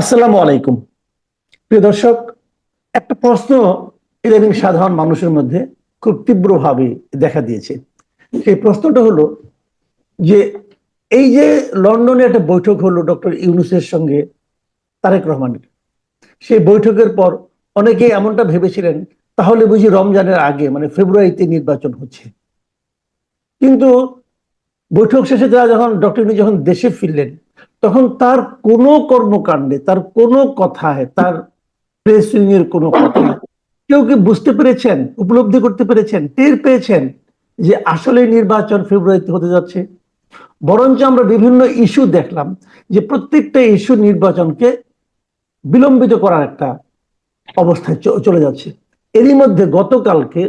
আসসালামু আলাইকুম। প্রিয় দর্শক, একটা প্রশ্ন ইদানিং সাধারণ মানুষের মধ্যে খুব তীব্রভাবে দেখা দিয়েছে। সেই প্রশ্নটা হলো যে, এই যে লন্ডনে একটা বৈঠক হলো ডক্টর ইউনুসের সঙ্গে তারেক রহমানের, সেই বৈঠকের পর অনেকে এমনটা ভেবেছিলেন, তাহলে বুঝি রমজানের আগে মানে ফেব্রুয়ারিতে নির্বাচন হচ্ছে। কিন্তু বৈঠক শেষে তারা যখন, ডক্টর ইউনুস যখন দেশে ফিরলেন তখন তার কোনো কর্মকাণ্ডে, তার কোনো কথায়, তার প্রেস এর কোনো কথা কেউ কি বুঝতে পেরেছেন, উপলব্ধি করতে পেরেছেন, টের পেয়েছেন যে আসলে নির্বাচন ফেব্রুয়ারিতে হতে যাচ্ছে? বরঞ্চ আমরা বিভিন্ন ইস্যু দেখলাম যে প্রত্যেকটা ইস্যু নির্বাচনকে বিলম্বিত করার একটা অবস্থায় চলে যাচ্ছে। এরই মধ্যে গতকালকে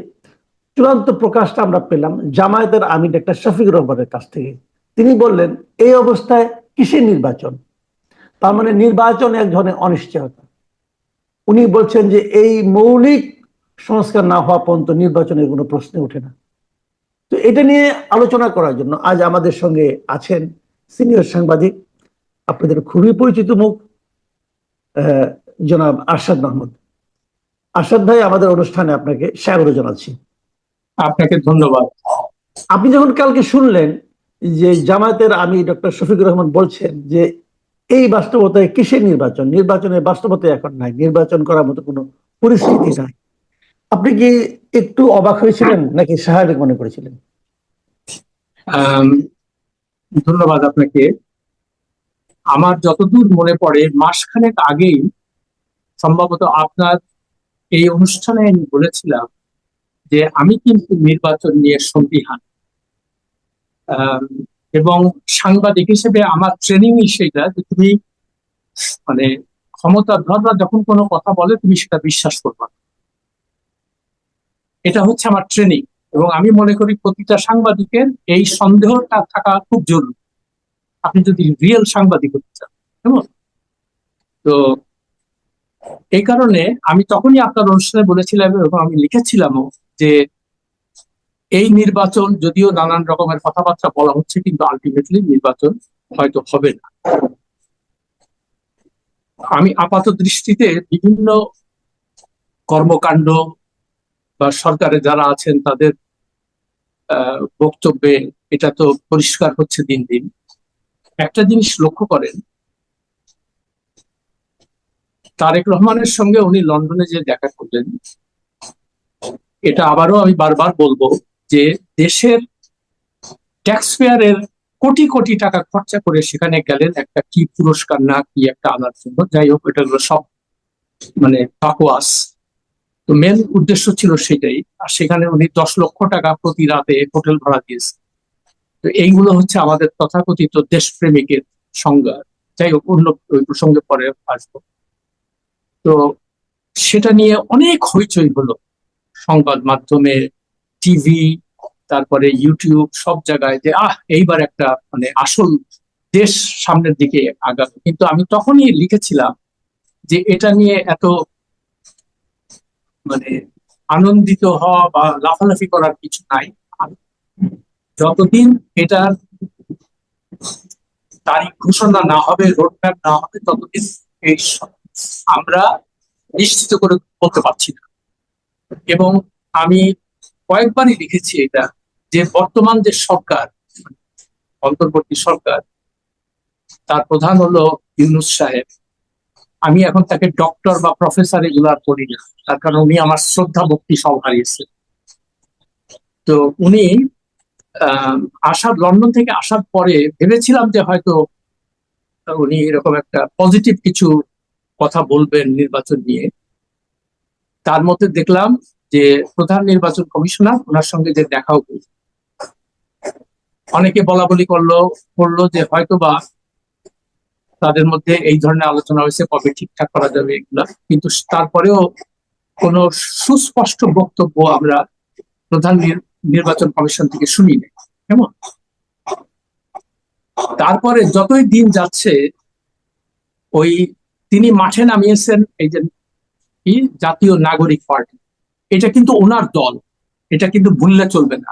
চূড়ান্ত প্রকাশটা আমরা পেলাম জামায়াতের আমির একটা শফিক রহমানের কাছ থেকে। তিনি বললেন, এই অবস্থায় কিসের নির্বাচন? তার মানে নির্বাচন এক ধরনের অনিশ্চয়তা। উনি বলছেন যে এই মৌলিক সংস্কার না হওয়া পর্যন্ত নির্বাচনের কোনো প্রশ্ন ওঠে না। তো এটা নিয়ে আলোচনা করার জন্য আজ আমাদের সঙ্গে আছেন সিনিয়র সাংবাদিক আপনাদের খুবই পরিচিত মুখ আহ, জনাব আরশাদ মাহমুদ। আরশাদ ভাই আমাদের অনুষ্ঠানে আপনাকে স্বাগত জানাচ্ছি। আপনাকে ধন্যবাদ। আপনি যখন কালকে শুনলেন যে জামায়াতের আমি ডক্টর শফিকুর রহমান বলছেন যে এই বাস্তবতায় কিসের নির্বাচন? নির্বাচনের বাস্তবতা এখন নাই, নির্বাচন করার মতো কোনো পরিস্থিতি নাই। আপনি কি একটু অবাক হয়েছিলেন নাকি স্বাভাবিক মনে করেছিলেন? ধন্যবাদ আপনাকে। আমার যতদূর মনে পড়ে, মাসখানেক আগেই সম্ভবত আপনার এই অনুষ্ঠানে আমি বলেছিলাম যে আমি কিন্তু নির্বাচন নিয়ে সন্দিহান। এবং সাংবাদিক হিসেবে আমার ট্রেনিংই সেটা যে তুমি মানে ক্ষমতাধররা যখন কোনো কথা বলে তুমি সেটা বিশ্বাস করবে। এটা হচ্ছে আমার ট্রেনিং এবং আমি মনে করি প্রতিটা সাংবাদিকের এই সন্দেহটা থাকা খুব জরুরি আপনি যদি রিয়েল সাংবাদিক হতে চান, কেমন তো এই কারণে আমি তখনই আপনার অনুষ্ঠানে বলেছিলাম এবং আমি লিখেছিলামও যে এই নির্বাচন যদিও নানান রকমের কথাবার্তা বলা হচ্ছে, কিন্তু আলটিমেটলি নির্বাচন হয়তো হবে না। আমি আপাত দৃষ্টিতে বিভিন্ন কর্মকাণ্ড বা সরকারে যারা আছেন, তাদের বক্তব্যে এটা তো পরিষ্কার হচ্ছে দিন দিন। একটা জিনিস লক্ষ্য করেন, তারেক রহমানের সঙ্গে উনি লন্ডনে যে দেখা করলেন, এটা আবারও আমি বারবার বলব যে দেশের ট্যাক্স পেয়ারের কোটি কোটি টাকা খরচা করে সেখানে গেলেন একটা কি পুরস্কার না কি একটা আনার জন্য। যাই হোক, এটা হলো সব মানে বাকওয়াস তো মেন উদ্দেশ্য ছিল সেটাই। আর সেখানে উনি দশ লক্ষ টাকা প্রতি রাতে হোটেল ভাড়া দিয়েছে তো এইগুলো হচ্ছে আমাদের তথাকথিত দেশপ্রেমিকের সংজ্ঞা। যাই হোক, অন্য ওই প্রসঙ্গে পরে আসব। তো সেটা নিয়ে অনেক হইচই হলো সংবাদ মাধ্যমে টিভি তারপরে ইউটিউব সব জায়গায় যে, আহ, এইবার একটা মানে আসল দেশ সামনের দিকে আগাবে। কিন্তু আমি তখনই লিখেছিলাম যে, এটা নিয়ে এত মানে আনন্দিত হওয়া বা লাফালাফি করার কিছু নাই। যতদিন এটার তারিখ ঘোষণা না হবে রোডম্যাপ না হবে, ততদিন এই আমরা নিশ্চিত করে বলতে পারছি না। এবং আমি কয়েকবারই লিখেছি এটা, যে বর্তমান যে সরকার, অন্তর্বর্তী সরকার, তার প্রধান হলো ইউনুস সাহেব। আমি এখন তাকে ডক্টর বা প্রফেসর এগুলার করি না, তার কারণ উনি আমার শ্রদ্ধা ভক্তি সব হারিয়েছে তো উনি আসার লন্ডন থেকে আসার পরে ভেবেছিলাম যে হয়তো উনি এরকম একটা পজিটিভ কিছু কথা বলবেন নির্বাচন নিয়ে। তার মধ্যে দেখলাম যে প্রধান নির্বাচন কমিশনার, ওনার সঙ্গে যে দেখাও হয়েছে। অনেকে বলা বলি করল করল যে হয়তোবা তাদের মধ্যে এই ধরনের আলোচনা হয়েছে, কবে ঠিকঠাক করা যাবে এগুলা। কিন্তু তারপরেও কোনো সুস্পষ্ট বক্তব্য আমরা প্রধান নির- নির্বাচন কমিশন থেকে শুনি নাই। কেমন? তারপরে যতই দিন যাচ্ছে, ওই তিনি মাঠে নামিয়েছেন এই যে কি? জাতীয় নাগরিক পার্টি। এটা কিন্তু ওনার দল। এটা কিন্তু ভুললে চলবে না।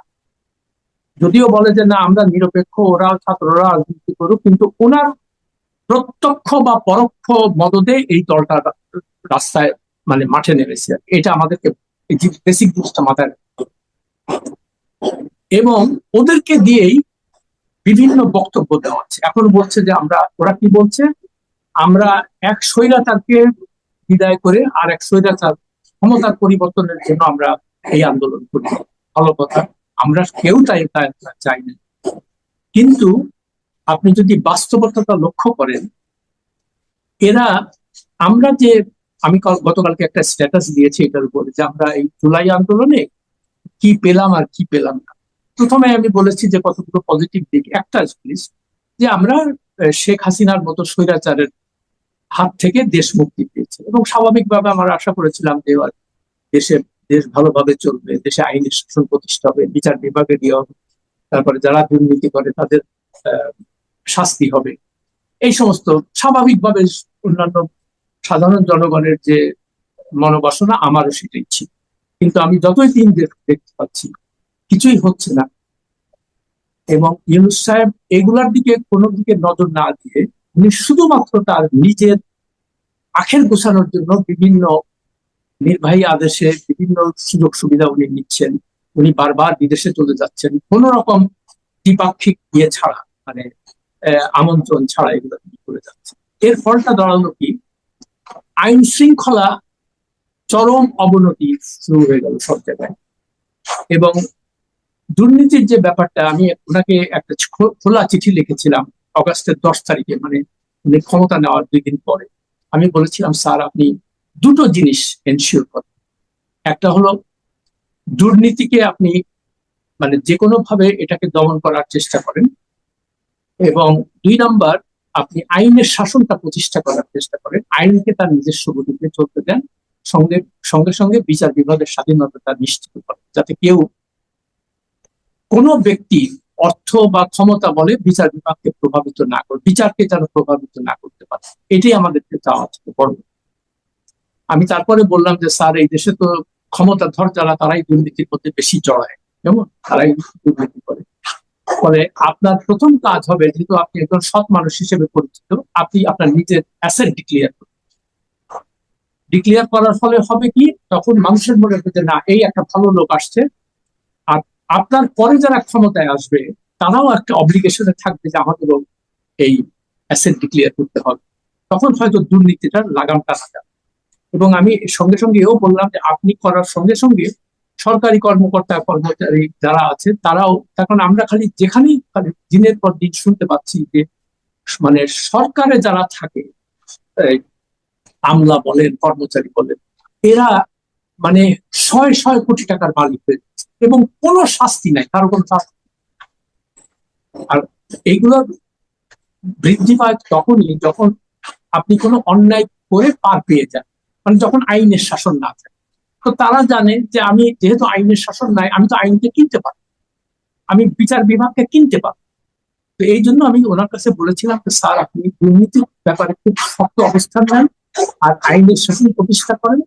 যদিও বলে যে, না, আমরা নিরপেক্ষ, ওরা ছাত্ররা রাজনীতি করুক, কিন্তু ওনার প্রত্যক্ষ বা পরোক্ষ মদদে এই দলটা রাস্তায় মানে মাঠে নেমেছে। এটা আমাদেরকে বেসিক জিনিসটা মাথায় এবং ওদেরকে দিয়েই বিভিন্ন বক্তব্য দেওয়া হচ্ছে এখন বলছে যে, আমরা, ওরা কি বলছে? আমরা এক স্বৈরাচারকে বিদায় করে আর এক স্বৈরাচার ক্ষমতার পরিবর্তনের জন্য আমরা এই আন্দোলন করি। ভালো কথা, আমরা কেউ তাই চাই না। কিন্তু আপনি যদি বাস্তবতাটা লক্ষ্য করেন, এরা, আমরা যে, আমি গতকালকে একটা স্ট্যাটাস দিয়েছি এটার উপরে যে আমরা এই জুলাই আন্দোলনে কি পেলাম আর কি পেলাম না। প্রথমে আমি বলেছি যে কতগুলো পজিটিভ দিক। একটা জিনিস যে আমরা শেখ হাসিনার মতো স্বৈরাচারের হাত থেকে দেশ মুক্তি পেয়েছে। এবং স্বাভাবিকভাবে আমরা আশা করেছিলাম যে দেশে, দেশ ভালোভাবে চলবে, দেশে আইনের শাসন প্রতিষ্ঠা হবে, বিচার বিভাগে হবে, তারপরে যারা দুর্নীতি করে তাদের শাস্তি হবে। এই সমস্ত স্বাভাবিকভাবে অন্যান্য সাধারণ জনগণের যে মনোবাসনা, আমারও সেটাই ছিল। কিন্তু আমি যতই দিন দেখ- দেখতে পাচ্ছি, কিছুই হচ্ছে না। এবং ইউনুস সাহেব এগুলার দিকে কোনো দিকে নজর না দিয়ে উনি শুধুমাত্র তার নিজের আখের গোছানোর জন্য বিভিন্ন নির্বাহী আদেশে বিভিন্ন সুযোগ সুবিধা উনি নিচ্ছেন। উনি বারবার বিদেশে চলে যাচ্ছেন। কোন রকম দ্বিপাক্ষিক ইয়ে ছাড়া মানে আমন্ত্রণ ছাড়া এগুলো তিনি করে যাচ্ছে এর ফলটা দাঁড়াল কি? আইন শৃঙ্খলা চরম অবনতি শুরু হয়ে গেল সব জায়গায়। এবং দুর্নীতির যে ব্যাপারটা, আমি ওনাকে একটা খোলা চিঠি লিখেছিলাম। অগাস্টের দশ তারিখে মানে উনি ক্ষমতা নেওয়ার দুই দিন পরে। আমি বলেছিলাম, স্যার, আপনি দুটো জিনিস এনশিওর করেন। একটা হলো, দুর্নীতিকে আপনি মানে যে কোনো ভাবে এটাকে দমন করার চেষ্টা করেন এবং দুই নাম্বার, আপনি আইনের শাসনটা প্রতিষ্ঠা করার চেষ্টা করেন। আইনকে তার নিজস্ব গতিতে চলতে দেন, সঙ্গে সঙ্গে সঙ্গে বিচার বিভাগের স্বাধীনতা নিশ্চিত করেন। যাতে কেউ কোনো ব্যক্তি অর্থ বা ক্ষমতা বলে বিচার বিভাগকে প্রভাবিত না করে, বিচারকে যেন প্রভাবিত না করতে পারে। এটাই আমাদেরকে চাওয়া থেকে বড় আমি তারপরে বললাম যে, স্যার, এই দেশে তো ক্ষমতাধর যারা, তারাই দুর্নীতির মধ্যে বেশি জড়ায়। কেমন? তারাই দুর্নীতি করে। ফলে আপনার প্রথম কাজ হবে, যেহেতু আপনি একজন সৎ মানুষ হিসেবে পরিচিত, আপনি আপনার নিজের অ্যাসেট ডিক্লিয়ার করুন। ডিক্লিয়ার করার ফলে হবে কি? তখন মানুষের মনে যে, না, এই একটা ভালো লোক আসছে আপনার পরে যারা ক্ষমতায় আসবে, তারাও একটা অব্লিগেশনে থাকবে যে আমাদেরও এই অ্যাসেট ডিক্লিয়ার করতে হবে। তখন হয়তো দুর্নীতিটার লাগাম টানা যাবে এবং আমি সঙ্গে সঙ্গে এও বললাম যে আপনি করার সঙ্গে সঙ্গে সরকারি কর্মকর্তা, কর্মচারী যারা আছে, তারাও তখন আমরা খালি যেখানেই খালি দিনের পর দিন শুনতে পাচ্ছি যে মানে সরকারে যারা থাকে আমলা বলেন, কর্মচারী বলেন, এরা মানে শয় শয় কোটি টাকার মালিক হয়ে যাচ্ছে এবং কোনো শাস্তি নাই, কারও কোনো শাস্তি আর এইগুলোর বৃদ্ধি পায় তখনই যখন আপনি কোনো অন্যায় করে পার পেয়ে যান মানে যখন আইনের শাসন না থাকে। তো তারা জানে যে আমি যেহেতু আইনের শাসন নাই, আমি তো আইনকে কিনতে পারি আমি বিচার বিভাগকে কিনতে পারি তো এই জন্য আমি ওনার কাছে বলেছিলাম যে, স্যার, আপনি দুর্নীতির ব্যাপারে খুব শক্ত অবস্থান নেন আর আইনের শাসন প্রতিষ্ঠা করেন।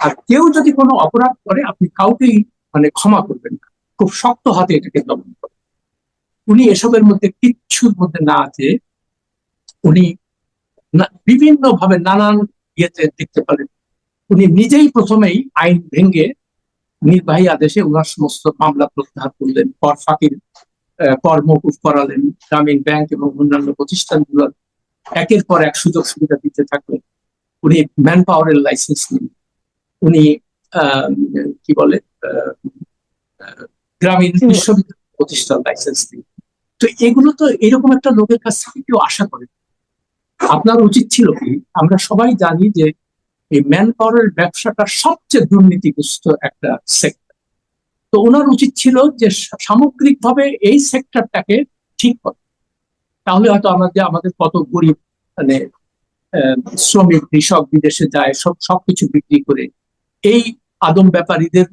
আর কেউ যদি কোনো অপরাধ করে, আপনি কাউকেই মানে ক্ষমা করবেন না। খুব শক্ত হাতে এটাকে দমন করেন। উনি এসবের মধ্যে কিচ্ছুর মধ্যে না আছে। উনি বিভিন্ন ভাবে নানান ইয়েতে দেখতে পারেন। উনি নিজেই প্রথমেই আইন ভেঙে নির্বাহী আদেশে ওনার সমস্ত মামলা প্রত্যাহার করলেন, কর ফাঁকির কর মকুফ করালেন, গ্রামীণ ব্যাংক এবং অন্যান্য প্রতিষ্ঠানগুলোর একের পর এক সুযোগ সুবিধা দিতে থাকলেন। উনি ম্যান পাওয়ারের লাইসেন্স নিন উনি কি বলে গ্রামীণ বিশ্ববিদ্যালয় প্রতিষ্ঠান লাইসেন্স দিন তো এগুলো তো এরকম একটা লোকের কাছ থেকে কেউ আশা করে। আপনার উচিত ছিল কি আমরা সবাই জানি যে এই ম্যান পাওয়ারের ব্যবসাটা সবচেয়ে দুর্নীতিগ্রস্ত একটা সেক্টর তো ওনার উচিত ছিল যে সামগ্রিকভাবে এই সেক্টরটাকে ঠিক করা। তাহলে হয়তো আমাদের আমাদের কত গরিব মানে শ্রমিক কৃষক বিদেশে যায় সব সবকিছু বিক্রি করে এই আদম ব্যাপারীদের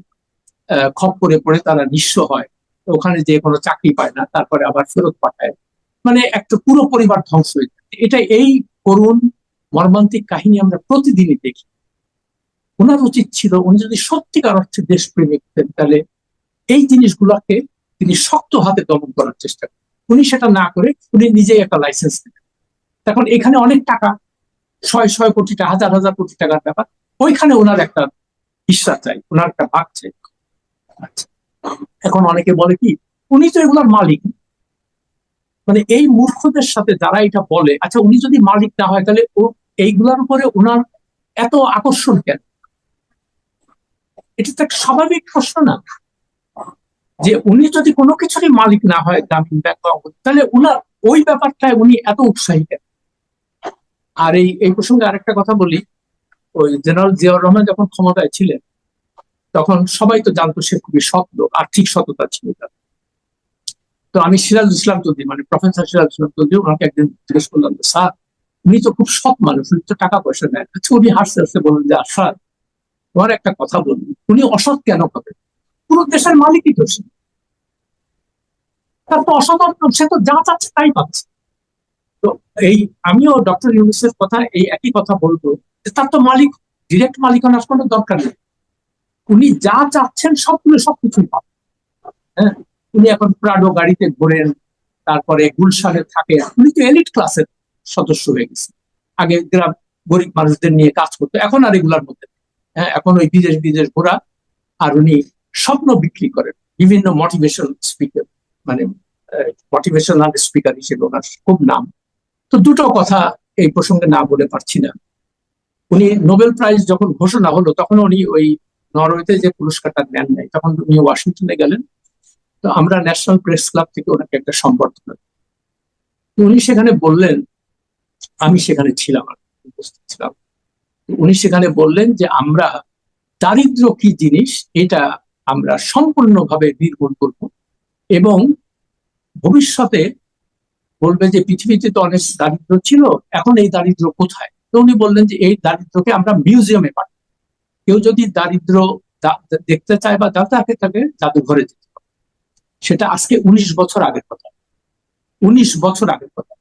খপ্পরে পড়ে তারা নিঃস্ব হয়। ওখানে যে কোনো চাকরি পায় না, তারপরে আবার ফেরত পাঠায়। মানে একটা পুরো পরিবার ধ্বংস হয়ে যায়। এটা এই করুণ মর্মান্তিক কাহিনী আমরা প্রতিদিনই দেখি। ওনার উচিত ছিল, উনি যদি সত্যিকার অর্থে দেশপ্রেমিক হতেন, তাহলে এই জিনিসগুলোকে তিনি শক্ত হাতে দমন করার চেষ্টা করেন উনি সেটা না করে উনি নিজেই একটা লাইসেন্স দিলেন। এখন এখানে অনেক টাকা, ছয় ছয় কোটি টাকা, হাজার হাজার কোটি টাকার ব্যাপার, ওইখানে ওনার একটা হিস্সা চাই, ওনার একটা ভাগ চাই। আচ্ছা। এখন অনেকে বলে কি, উনি তো এগুলোর মালিক। মানে এই মূর্খদের সাথে যারা এটা বলে আচ্ছা উনি যদি মালিক না হয়, তাহলে ও এইগুলোর উপরে ওনার এত আকর্ষণ কেন? এটা তো একটা স্বাভাবিক প্রশ্ন না। যে উনি যদি কোনো কিছুরই মালিক না হয় ব্যাংক তাহলে উনার ওই ব্যাপারটায় উনি এত উৎসাহী কেন? আর এই এই প্রসঙ্গে আরেকটা কথা বলি। ওই জেনারেল জিয়াউর রহমান যখন ক্ষমতায় ছিলেন, তখন সবাই তো জানতো সে খুবই সৎ লোক, আর্থিক সততা ছিল তার। তো আমি সিরাজ ইসলাম চৌধুরী মানে প্রফেসর সিরাজ ইসলাম চৌধুরী, ওনাকে একদিন জিজ্ঞেস করলাম স্যার, উনি তো খুব সৎ মানুষ, উনি তো টাকা পয়সা নেয় আচ্ছা উনি হাসতে হাসতে বললেন যে, আর স্যার, তোমার একটা কথা বলুন উনি অসৎ কেন হবে? পুরো দেশের মালিকই তো সে। তার তো অসাধারণ সে তো যা চাচ্ছে তাই পাচ্ছে। তো এই, আমিও ডক্টর ইউনুসের কথা, এই একই কথা বলব তার তো মালিক ডিরেক্ট মালিকানার কোনো দরকার নেই। উনি যা চাচ্ছেন সবগুলো সবকিছুই পাবেন। হ্যাঁ? উনি এখন প্রাডো গাড়িতে ঘোরেন, তারপরে গুলশানে থাকেন। উনি তো এলিট ক্লাসের সদস্য হয়ে গেছে আগে গ্রাম গরিব মানুষদের নিয়ে কাজ করতো, এখন আর এগুলার মধ্যে হ্যাঁ? এখন ওই বিদেশ বিদেশ ঘোরা আর উনি স্বপ্ন বিক্রি করেন। বিভিন্ন মোটিভেশন স্পিকার মানে মোটিভেশনাল স্পিকার হিসেবে ওনার খুব নাম। তো দুটো কথা এই প্রসঙ্গে না বলে পারছি না। উনি নোবেল প্রাইজ যখন ঘোষণা হলো, তখন উনি ওই নরওয়েতে যে পুরস্কারটা নেন নাই, তখন উনি ওয়াশিংটনে গেলেন। তো আমরা ন্যাশনাল প্রেস ক্লাব থেকে ওনাকে একটা সম্বর্ধনা উনি সেখানে বললেন, আমি সেখানে ছিলাম উপস্থিত ছিলাম। উনি সেখানে বললেন যে, আমরা দারিদ্র কি জিনিস, এটা আমরা সম্পূর্ণভাবে নির্মূল করব এবং ভবিষ্যতে বলবে যে, পৃথিবীতে তো অনেক দারিদ্র ছিল, এখন এই দারিদ্র কোথায়? তো উনি বললেন যে এই দারিদ্রকে আমরা মিউজিয়ামে পাঠাবো কেউ যদি দারিদ্র দেখতে চায় বা তাকে তাকে জাদুঘরে যেতে হবে। সেটা আজকে উনিশ বছর আগের কথা। উনিশ বছর আগের কথা।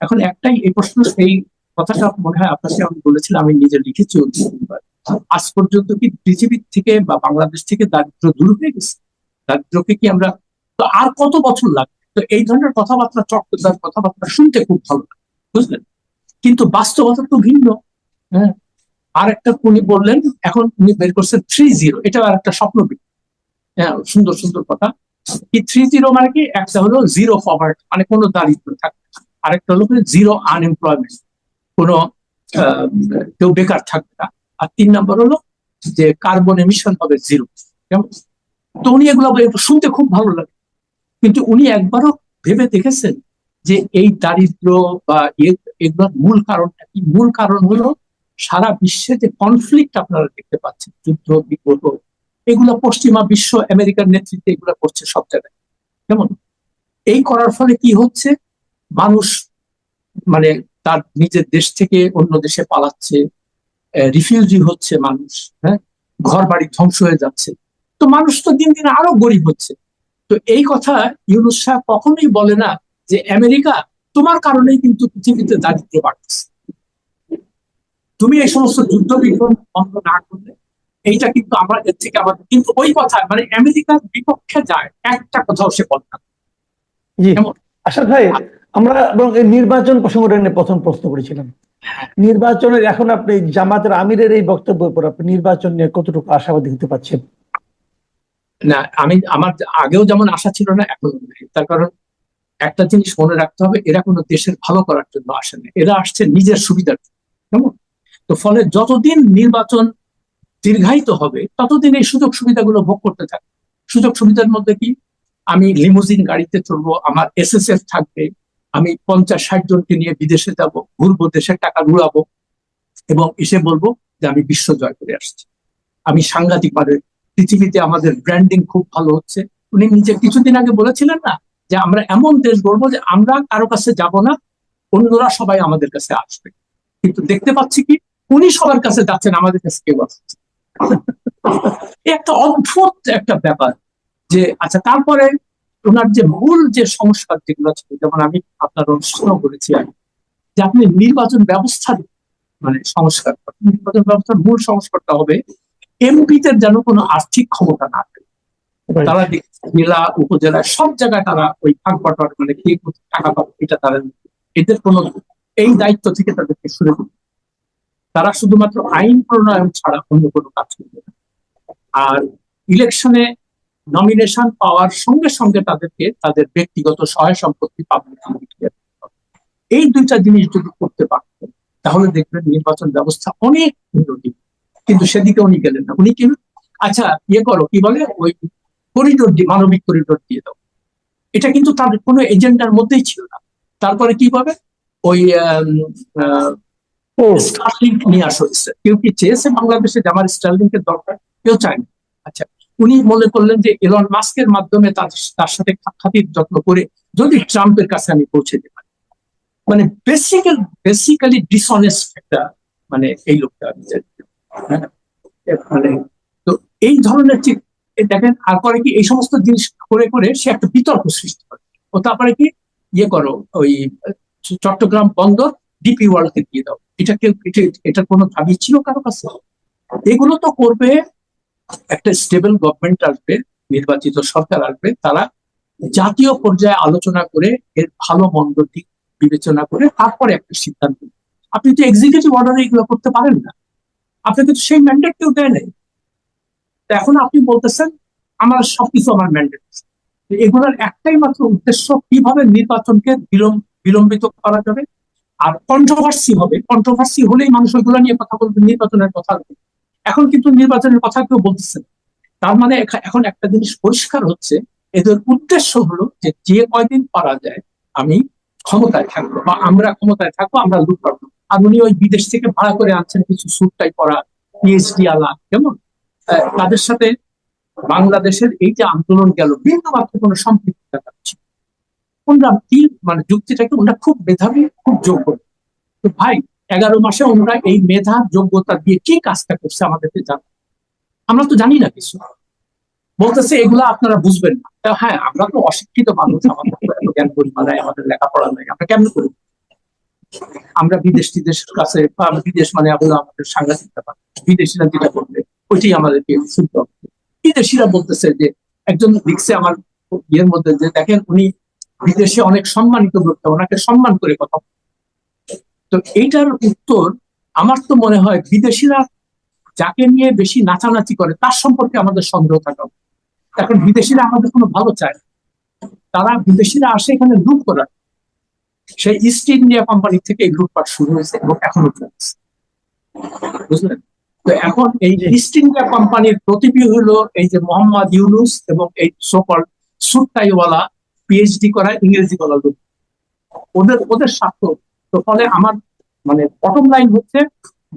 এখন একটাই এই প্রশ্ন এই কথাটা মনে হয় আপনাকে আমি বলেছিলাম আমি নিজে লিখেছি আজ পর্যন্ত কি পৃথিবীর থেকে বা বাংলাদেশ থেকে দারিদ্র দূর হয়ে গেছে? দারিদ্রকে কি আমরা তো আর কত বছর লাগবে? তো এই ধরনের কথাবার্তা চট্টগ্রাম কথাবার্তা শুনতে খুব ভালো লাগে, বুঝলেন? কিন্তু বাস্তবতা তো ভিন্ন। হ্যাঁ? আর একটা উনি বললেন, এখন উনি বের করছেন থ্রি জিরো এটা আর একটা স্বপ্ন। হ্যাঁ সুন্দর সুন্দর কথা। এই থ্রি জিরো মানে কি? একটা হলো জিরো পভার্টি মানে কোনো দারিদ্র থাকবে আরেকটা হলো জিরো আনএমপ্লয়মেন্ট কোনো কেউ বেকার থাকবে না। আর তিন নম্বর হলো যে কার্বন এমিশন হবে জিরো কেমন? তো উনি এগুলো শুনতে খুব ভালো লাগে। কিন্তু উনি একবারও ভেবে দেখেছেন যে এই দারিদ্র বা এ- এগুলোর মূল কারণটা কি? মূল কারণ হলো সারা বিশ্বে যে কনফ্লিক্ট আপনারা দেখতে পাচ্ছেন, যুদ্ধ, বিগ্রহ, এগুলো পশ্চিমা বিশ্ব, আমেরিকার নেতৃত্বে এগুলো করছে সব জায়গায়। কেমন? এই করার ফলে কি হচ্ছে? মানুষ মানে তার নিজের দেশ থেকে অন্য দেশে পালাচ্ছে রিফিউজি হচ্ছে মানুষ হ্যাঁ? ঘর বাড়ি ধ্বংস হয়ে যাচ্ছে। তো মানুষ তো দিন দিন আরও গরিব হচ্ছে। তো এই কথা ইউনুস সাহেব কখনোই বলে না যে আমেরিকা তোমার কারণেই কিন্তু পৃথিবীতে দারিদ্র বাড়ছে। তুমি এই সমস্ত যুদ্ধ বিগ্রহ বন্ধ না করলে এইটা কিন্তু আমরা এর থেকে আমাদের কিন্তু ওই কথা মানে আমেরিকার বিপক্ষে যায় একটা কথাও সে বলে না? আশাদ ভাই আমরা এবং এই নির্বাচন প্রসঙ্গটা নিয়ে প্রথম প্রশ্ন করেছিলাম। নির্বাচনের এখন আপনি জামাতের আমিরের এই বক্তব্যের পর আপনি নির্বাচন নিয়ে কতটুকু আশাবাদী হতে পারছেন? না আমি আমার আগেও যেমন আশা ছিল না এখন তার কারণ একটা জিনিস মনে রাখতে হবে, এরা কোনো দেশের ভালো করার জন্য আসে না। এরা আসছে নিজের সুবিধার জন্য, কেমন? তো ফলে যতদিন নির্বাচন দীর্ঘায়িত হবে, ততদিন এই সুযোগ সুবিধাগুলো ভোগ করতে থাকবে। সুযোগ সুবিধার মধ্যে কি? আমি লিমুজিন গাড়িতে চলবো আমার এসএসএফ থাকবে, আমি পঞ্চাশ, ষাট জনকে নিয়ে বিদেশে যাব, ঘুরবো, দেশের টাকা ঘুরাবো, এবং এসে বলব যে আমি বিশ্ব জয় করে আসছি। আমি সাংঘাতিক পৃথিবীতে আমাদের ব্র্যান্ডিং খুব ভালো হচ্ছে। উনি নিজে কিছুদিন আগে বলেছিলেন না যে আমরা এমন দেশ গড়বো যে আমরা কারও কাছে যাব না অন্যরা সবাই আমাদের কাছে আসবে। কিন্তু দেখতে পাচ্ছি কি উনি সবার কাছে যাচ্ছেন আমাদের কাছে কেউ আসছে একটা অদ্ভুত একটা ব্যাপার যে আচ্ছা তারপরে ওনার যে মূল যে সংস্কার যেগুলো ছিল যেমন আমি আপনার অনুষ্ঠানও করেছি আগে, যে আপনি নির্বাচন ব্যবস্থা মানে সংস্কার নির্বাচন ব্যবস্থার মূল সংস্কারটা হবে এমপিদের যেন কোনো আর্থিক ক্ষমতা না থাকে। তারা জেলা উপজেলা সব জায়গায় তারা ওই ভাগ বাটোয়ার মানে কে টাকা পাবে এটা তারা এদের কোনো এই দায়িত্ব থেকে তাদেরকে সরে তারা শুধুমাত্র আইন প্রণয়ন ছাড়া অন্য কোনো কাজ করবে না। আর ইলেকশনে নমিনেশন পাওয়ার সঙ্গে সঙ্গে তাদেরকে তাদের ব্যক্তিগত সহায় সম্পত্তি পাবলিক এই দুইটা জিনিস যদি করতে পারতেন তাহলে দেখবেন নির্বাচন ব্যবস্থা অনেক উন্নতি। কিন্তু সেদিকে উনি গেলেন না। উনি কি আচ্ছা ইয়ে করো কি বলে? ওই করিডোর দিয়ে মানবিক করিডোর দিয়ে দাও। এটা কিন্তু তার কোনো এজেন্ডার মধ্যেই ছিল না। তারপরে কি পাবে? ওই স্টারলিংক নিয়ে আসা হয়েছে। কেউ কি চেয়েছে বাংলাদেশে আমার স্টারলিংকের দরকার? কেউ চায়নি। আচ্ছা উনি মনে করলেন যে এলন মাস্কের মাধ্যমে তার তার সাথে খাতির যত্ন করে যদি ট্রাম্পের কাছে আমি পৌঁছে দিতে পারি মানে বেসিক্যাল বেসিক্যালি ডিসঅনেস্ট একটা মানে এই লোকটা আমি হ্যাঁ? মানে তো এই ধরনের দেখেন, আর করে কি এই সমস্ত জিনিস করে করে সে একটা বিতর্ক সৃষ্টি করে। ও তারপরে কি? ইয়ে করো, ওই চট্টগ্রাম বন্দর ডিপি ওয়ার্ল্ডকে দিয়ে দাও। এটা কেউ, এটা- কোনো দাবি ছিল কারও কাছে? এগুলো তো করবে একটা স্টেবল গভর্নমেন্ট আসবে, নির্বাচিত সরকার আসবে, তারা জাতীয় পর্যায়ে আলোচনা করে এর ভালো মন্দ দিক বিবেচনা করে তারপরে একটা সিদ্ধান্ত আপনি তো এক্সিকিউটিভ অর্ডারে এগুলো করতে পারেন না। আপনাকে তো সেই ম্যান্ডেট কেউ দেয় নাই। এখন আপনি বলতেছেন আমার সবকিছু আমার ম্যান্ডেট এগুলোর একটাই মাত্র উদ্দেশ্য, কীভাবে নির্বাচনকে বিলম্ব, বিলম্বিত করা যাবে আর কন্ট্রোভার্সি হবে কন্ট্রোভার্সি হলেই মানুষ ওইগুলো নিয়ে কথা বলবে, নির্বাচনের কথা। এখন কিন্তু নির্বাচনের কথা কেউ বলতেছে। তার মানে এখন একটা জিনিস পরিষ্কার হচ্ছে, এদের উদ্দেশ্য হলো যে যে কয়দিন পারা যায়, আমি ক্ষমতায় থাকব বা আমরা ক্ষমতায় থাকব, আমরা লুট পাবো আর উনি ওই বিদেশ থেকে ভাড়া করে আনছেন কিছু সুটটাই পরা, পিএইচডি আলা, কেমন তাদের সাথে বাংলাদেশের এই যে আন্দোলন গেল বিন্দু মাত্র কোনো সম্পৃক্ততা ওনারা কি মানে যুক্তিটাকে ওনারা খুব মেধাবী, খুব যোগ্য। তো ভাই, এগারো মাসে ওনারা এই মেধা, যোগ্যতা দিয়ে কি কাজটা করছে আমাদেরকে জানা আমরা তো জানি না কিছু। বলতেছে, এগুলা আপনারা বুঝবেন না। হ্যাঁ আমরা তো অশিক্ষিত মানুষ, আমাদের জ্ঞান পরিমাণ আমাদের লেখাপড়া নাই। আমরা কেমন করি আমরা বিদেশ টিদেশের কাছে বিদেশ মানে আমাদের সাংঘাতিক ব্যাপার বিদেশিরা যেটা করবে ওইটাই আমাদেরকে শুনতে হবে। বিদেশিরা বলতেছে যে, একজন লিখছে আমার ইয়ের মধ্যে যে, দেখেন উনি বিদেশে অনেক সম্মানিত ব্যক্তি ওনাকে সম্মান করে কথা তো এইটার উত্তর আমার তো মনে হয় বিদেশিরা যাকে নিয়ে বেশি নাচানাচি করে, তার সম্পর্কে আমাদের সন্দেহ থাকা। এখন বিদেশিরা আমাদের কোনো ভালো চায়। তারা বিদেশিরা আসে এখানে লুট করার সেই ইস্ট ইন্ডিয়া কোম্পানি থেকে এই লুটপাট শুরু হয়েছে এবং এখনও চলছে বুঝলেন তো এখন এই। ইস্ট ইন্ডিয়া কোম্পানির প্রতিবি হলো এই যে মোহাম্মদ ইউনুস এবং এই সকল সুটটাইওয়ালা পিএইচডি করা ইংরেজি বলা লোক। ওদের ওদের স্বার্থ। তো ফলে আমার মানে বটম লাইন হচ্ছে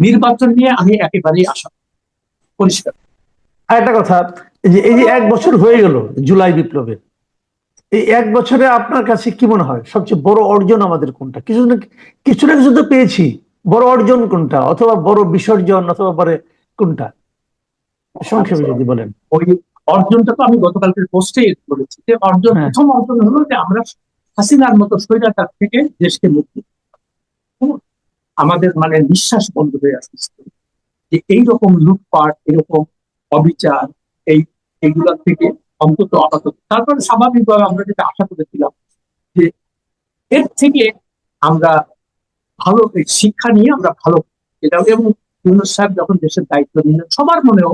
নির্বাচন নিয়ে আমি একেবারেই আশা পরিষ্কার। আর একটা কথা এই যে এই যে এক বছর হয়ে গেল জুলাই বিপ্লবের এই এক বছরে আপনার কাছে কি মনে হয়? সবচেয়ে বড় অর্জন আমাদের কোনটা? কিছু না কিছু না কিছু তো পেয়েছি। বড় অর্জন কোনটা? অথবা বড় বিসর্জন অথবা বড় কোনটা? সংক্ষেপে যদি বলেন। ওই অর্জনটা তো আমি গতকালকের পোস্টে বলেছি যে অর্জন হ্যাঁ। প্রথম অর্জন হলো যে আমরা হাসিনার মতো স্বৈরাচার থেকে দেশকে মুক্তি আমাদের মানে নিঃশ্বাস বন্ধ হয়ে আসছে। যে এইরকম লুটপাট এরকম অবিচার এই এগুলোর থেকে অন্তত আপাতত। তারপরে স্বাভাবিকভাবে আমরা যেটা আশা করেছিলাম যে এর থেকে আমরা ভালো শিক্ষা নিয়ে আমরা ভালো এটা এবং ইউনুস সাহেব যখন দেশের দায়িত্ব নিলেন, সবার মনেও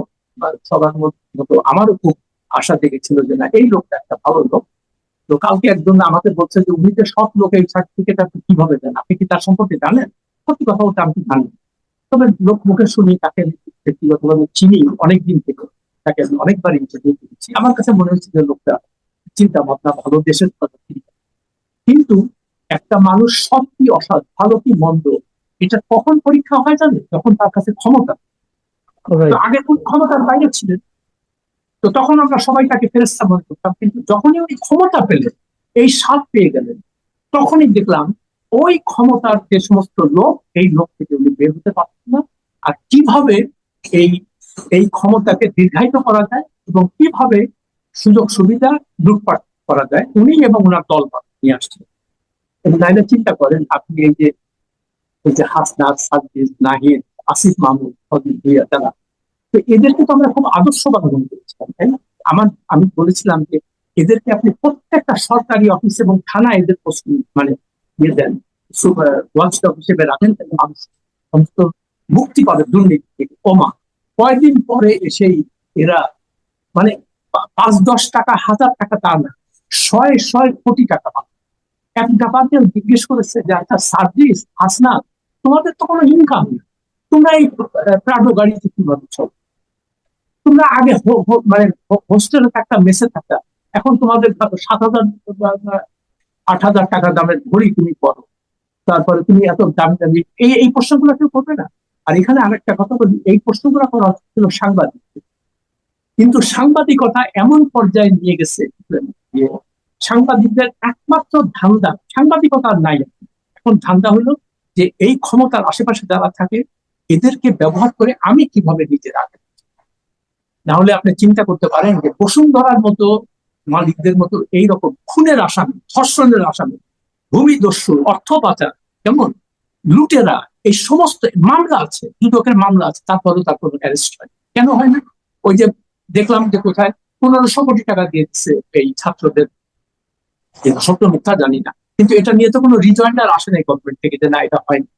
সবার মতো আমারও খুব আশা জেগেছিল যে না, এই লোকটা একটা ভালো লোক। তো কালকে একজন আমাকে বলছে যে, উনি যে সব লোক, এই সার্টিফিকেট আপনি কীভাবে দেন? আপনি কি তার সম্পর্কে জানেন? সত্যি কথা বলতে আমি জানি না। তবে লোক মুখে শুনি, তাকে ব্যক্তিগতভাবে চিনি, অনেকদিন থেকে তাকে আমি অনেকবার ইন্টারভিউ করেছি। আমার কাছে মনে হচ্ছে যে লোকটা চিন্তা ভাবনা ভালো, দেশের কথা কিন্তু একটা মানুষ সব কি অসৎ ভালো কি মন্দ এটা কখন পরীক্ষা হয় জানে? যখন তার কাছে ক্ষমতা। আগে কোন ক্ষমতার বাইরে ছিলেন। তো তখন আমরা সবাই তাকে ফেরেস্তা মনে করতাম কিন্তু যখনই উনি ক্ষমতা পেলেন এই স্বাদ পেয়ে গেলেন। তখনই দেখলাম ওই ক্ষমতার যে সমস্ত লোক এই লোক থেকে উনি বের হতে পারছেন না। আর কীভাবে এই এই ক্ষমতাকে দীর্ঘায়িত করা যায় এবং কীভাবে সুযোগ সুবিধা লুটপাট করা যায় উনি এবং ওনার দল নিয়ে আসছেন। নাইলে চিন্তা করেন, আপনি এই যে এই যে হাসনাত সাদ্দিস নাহিদ, আসিফ মাহমুদ ভুইয়া, তারা। তো এদেরকে তো আমরা খুব আদর্শবান মনে করেছিলাম তাই না? আমার, আমি বলেছিলাম যে, এদেরকে আপনি প্রত্যেকটা সরকারি অফিস এবং থানা এদের পোস্ট মানে ইয়ে দেন। ওয়াচডগ হিসেবে রাখেন তাহলে মানুষ সমস্ত মুক্তি পাবে দুর্নীতি থেকে কমা কয়েকদিন পরে এসেই এরা মানে পাঁচ দশ টাকা, হাজার টাকা তা না, শয়ে শয়ে কোটি টাকা পাবে। এক ডাকাতে জিজ্ঞেস করেছে যে একটা সার্ভিস হাসনা তোমাদের তো কোনো ইনকাম নেই। তোমরা এই প্রাডো গাড়িতে কীভাবে চলো? তোমরা আগে মানে হোস্টেলে থাকতা মেসে থাকতা। এখন তোমাদের সাত হাজার, আট হাজার টাকা দামের ঘড়ি তুমি পড়ো তারপরে তুমি এত দামি দামি, এই এই প্রশ্নগুলো কেউ করবে না। আর এখানে আরেকটা কথা বলি, এই প্রশ্নগুলো করা হচ্ছিল সাংবাদিক কিন্তু সাংবাদিকতা এমন পর্যায়ে নিয়ে গেছে সাংবাদিকদের একমাত্র ধান্দা সাংবাদিকতা নাই। এখন। ধান্দা হলো যে এই ক্ষমতার আশেপাশে যারা থাকে, এদেরকে ব্যবহার করে আমি কীভাবে নিজে আগে না হলে আপনি চিন্তা করতে পারেন যে বসুন্ধরার মতো মালিকদের মতো এইরকম খুনের আসামি, ধর্ষণের আসামি, ভূমিদস্যু, অর্থ পাচার, কেমন? লুটেরা, এই সমস্ত মামলা আছে দুদকের মামলা আছে, তারপরেও তার কোনো অ্যারেস্ট হয়। কেন হয় না? ওই যে দেখলাম যে কোথায় পনেরোশো কোটি টাকা দিয়েছে এই ছাত্রদের সত্য মিথ্যা জানি না। কিন্তু এটা নিয়ে তো কোনো রিজয়েন্ডার আসে নাই গভর্নমেন্ট থেকে যে না, এটা হয়নি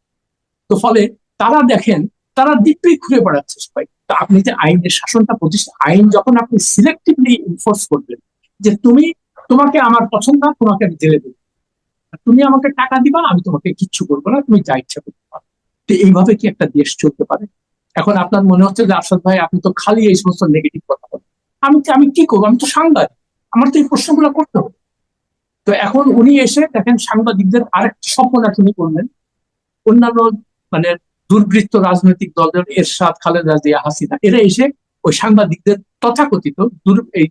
তো ফলে তারা দেখেন, তারা দিব্যি ঘুরে বেড়াচ্ছে সবাই। তা আপনি যে আইনের শাসনটা প্রতিষ্ঠা, আইন যখন আপনি সিলেক্টিভলি ইনফোর্স করবেন, যে তুমি তোমাকে আমার পছন্দ, তোমাকে আমি জেলে দেবো। তুমি আমাকে টাকা দিবা, আমি তোমাকে কিচ্ছু করব না, তুমি যা ইচ্ছা করতে পারো। তো এইভাবে কি একটা দেশ চলতে পারে? এখন আপনার মনে হচ্ছে যে আরশাদ ভাই, আপনি তো খালি এই সমস্ত নেগেটিভ কথা বলেন। আমি আমি কি করব? আমি তো সাংবাদিক। আমার তো এই প্রশ্নগুলো করতে হবে। তো এখন উনি এসে দেখেন সাংবাদিকদের আরেক স্বপ্নটা উনি করলেন। অন্যান্য মানে দুর্বৃত্ত রাজনৈতিক দলের এরশাদ, খালেদা জিয়া, হাসিনা, এরা এসে ওই সাংবাদিকদের তথাকথিত দুর এই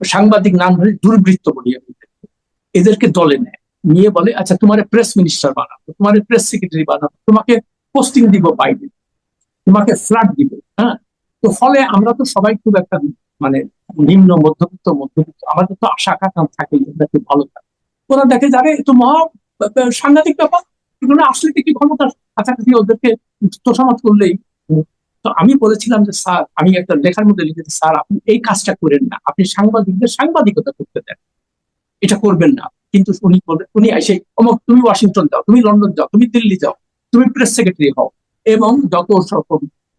সাংবাদিক নাম ধরে দুর্বৃত্ত বলি আমি এদেরকে। এদেরকে দলে নেয়। নিয়ে বলে আচ্ছা তোমার প্রেস মিনিস্টার বানাবো, তোমার প্রেস সেক্রেটারি বানাবো, তোমাকে পোস্টিং দিব বাইরে তোমাকে ফ্ল্যাট দিব। হ্যাঁ? তো ফলে আমরা তো সবাই খুব একটা মানে নিম্ন, মধ্যবিত্ত মধ্যবিত্ত, আমাদের তো আশা আকাঙ্ক্ষা থাকে যে আমরা খুব ভালো থাকে। ওরা দেখে যাবে এ তো মহা সাংঘাতিক ব্যাপার। এগুলো আসলে কি ক্ষমতার কাছাকাছি ওদেরকে তোষামত করলেই। তো আমি বলেছিলাম যে, স্যার, আমি একটা লেখার মধ্যে লিখেছি, স্যার, আপনি এই কাজটা করেন না। আপনি সাংবাদিকদের সাংবাদিকতা করতে দেন। এটা করবেন না। কিন্তু উনি বলে, উনি এসে, অমুক, তুমি ওয়াশিংটন যাও, তুমি লন্ডন যাও, তুমি দিল্লি যাও, তুমি প্রেস সেক্রেটারি হও। এবং যত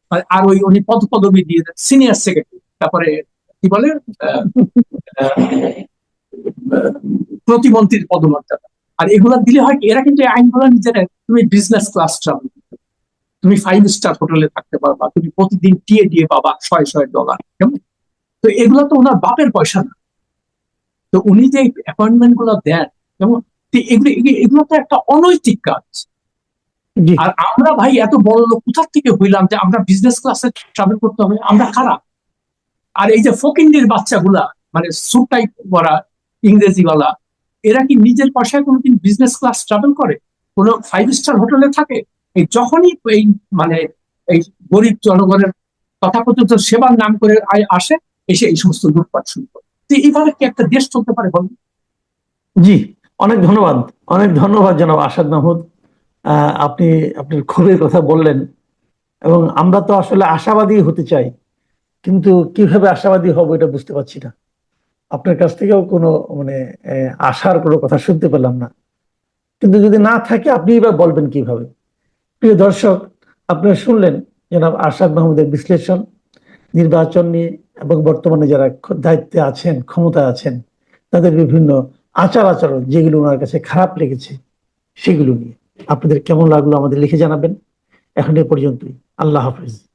আর- আর ওই উনি পদ, পদবি দিয়ে দেন, সিনিয়র সেক্রেটারি। তারপরে কি বলে? প্রতিমন্ত্রীর পদমর্যাদা। আর এগুলা দিলে হয় এরা কিন্তু আইনগুলো নিজেরা তুমি বিজনেস ক্লাস ট্রাভেল তুমি ফাইভ স্টার হোটেলে থাকতে পারবা তুমি প্রতিদিন টিএ দিয়ে পাবা ছয় ছয় ডলার কেমন? তো এগুলো তো ওনার বাপের পয়সা না। তো উনি যে অ্যাপয়েন্টমেন্টগুলো দেন কেমন? এগুলো এগুলো- তো একটা অনৈতিক কাজ। আর আমরা ভাই এত বড় লোক কোথা থেকে হইলাম যে আমরা বিজনেস ক্লাসে ট্রাভেল করতে হবে? আমরা খারাপ আর এই যে ফকিন্ডির বাচ্চাগুলা মানে স্যুট টাইপ পরা ইংরেজিওয়ালা, এরা কি নিজের পয়সায় কোনোদিন বিজনেস ক্লাস ট্রাভেল করে? কোনো ফাইভ স্টার হোটেলে থাকে? এই যখনই এই মানে এই গরিব জনগণের তথাকথিত সেবার নাম করে আয় আসে, এসে এই সমস্ত লুটপাট শুরু করে। তো এইভাবে কি একটা দেশ চলতে পারে বলুন? জি, অনেক ধন্যবাদ। অনেক ধন্যবাদ জনাব আসাদ মাহমুদ। আপনি, আপনার ক্ষোভের কথা বললেন। এবং আমরা তো আসলে আশাবাদী হতে চাই। কিন্তু কীভাবে আশাবাদী হব এটা বুঝতে পারছি না। আপনার কাছ থেকেও কোনো মানে আশার কোনো কথা শুনতে পেলাম না। কিন্তু যদি না থাকে, আপনি এবার বলবেন কীভাবে? প্রিয় দর্শক, আপনারা শুনলেন জনাব আরশাদ মাহমুদের বিশ্লেষণ, নির্বাচন নিয়ে এবং বর্তমানে যারা দায়িত্বে আছেন, ক্ষমতায় আছেন, তাদের বিভিন্ন আচার আচরণ, যেগুলো ওনার কাছে খারাপ লেগেছে, সেগুলো নিয়ে। আপনাদের কেমন লাগল আমাদের লিখে জানাবেন। এখন এ পর্যন্তই। আল্লাহ হাফিজ।